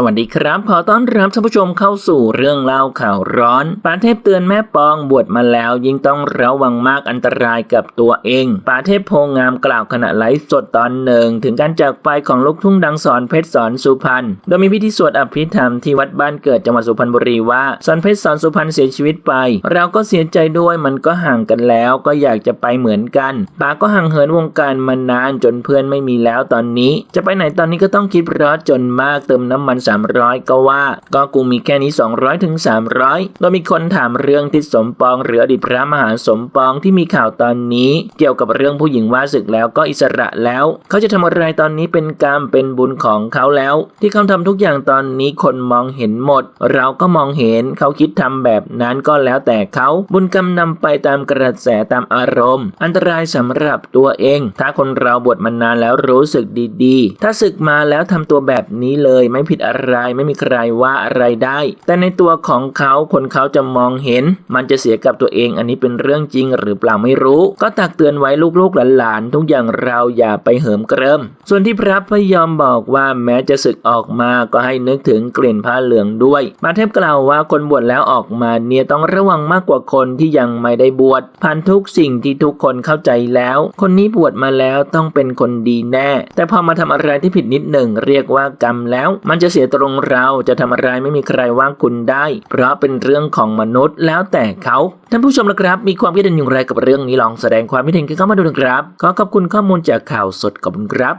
สวัสดีครับ ขอต้อนรับท่านผู้ชมเข้าสู่เรื่องเล่าข่าวร้อนปาเทพเตือนแม่ปองบวชมาแล้วยิ่งต้องระวังมากอันตรายกับตัวเองปาเทพโพงามกล่าวขณะไลฟ์สดตอนหนึ่ง ถึงการจากไปของลูกทุ่งดังสอนเพชรสอนสุพรรณโดยมีพิธีสวดอภิธรรมที่วัดบ้านเกิดจังหวัดสุพรรณบุรีว่าสอนเพชรสอนสุพรรณเสียชีวิตไป เราก็เสียใจด้วยมันก็ห่างกันแล้วก็อยากจะไปเหมือนกันปาก็ห่างเหินวงการมานานจนเพื่อนไม่มีแล้วตอนนี้ จะไปไหนตอนนี้ก็ต้องคิดร้อนจนมากเติมน้ำมัน300 ก็ว่า ก็กูมีแค่นี้ 200ถึง300 โดยมีคนถามเรื่องทิศสมปองหรืออดีตพระมหาสมปองที่มีข่าวตอนนี้ เกี่ยวกับเรื่องผู้หญิงว่าศึกแล้วก็อิสระแล้ว เขาจะทำอะไรตอนนี้เป็นกรรมเป็นบุญของเขาแล้ว ที่เขาทำทุกอย่างตอนนี้คนมองเห็นหมด เราก็มองเห็นเขาคิดทำแบบนั้นก็แล้วแต่เขาบุญกรรมนำไปตามกระแสตามอารมณ์ อันตรายสำหรับตัวเอง ถ้าคนเราบวชมานานแล้วรู้สึกดีๆ ถ้าศึกมาแล้วทำตัวแบบนี้เลยไม่ผิดอะไรไม่มีใครว่าอะไรได้ แต่ในตัวของเขาคนเขาจะมองเห็น มันจะเสียกับตัวเองอันนี้เป็นเรื่องจริงหรือเปล่าไม่รู้ ก็ตักเตือนไว้ลูกๆหลานๆทุกอย่างเราอย่าไปเหิมเกริม ส่วนที่พระพยอมบอกว่าแม้จะศึกออกมาก็ให้นึกถึงกลิ่นผ้าเหลืองด้วยมาเทพกล่าวว่าคนบวชแล้วออกมาเนี่ยต้องระวังมากกว่าคนที่ยังไม่ได้บวชผ่านทุกสิ่งที่ทุกคนเข้าใจแล้ว คนนี้บวชมาแล้วต้องเป็นคนดีแน่ แต่พอมาทำอะไรที่ผิดนิดหนึ่งเรียกว่ากรรมแล้ว มันจะเสียตรงเราจะทำอะไรไม่มีใครว่าคุณได้ เพราะเป็นเรื่องของมนุษย์แล้วแต่เขาท่านผู้ชมละครับ มีความคิดเห็นอย่างไรกับเรื่องนี้ลองแสดงความคิดเห็นกันเข้ามาดูนะครับ ขอขอบคุณข้อมูลจากข่าวสดขอบคุณครับ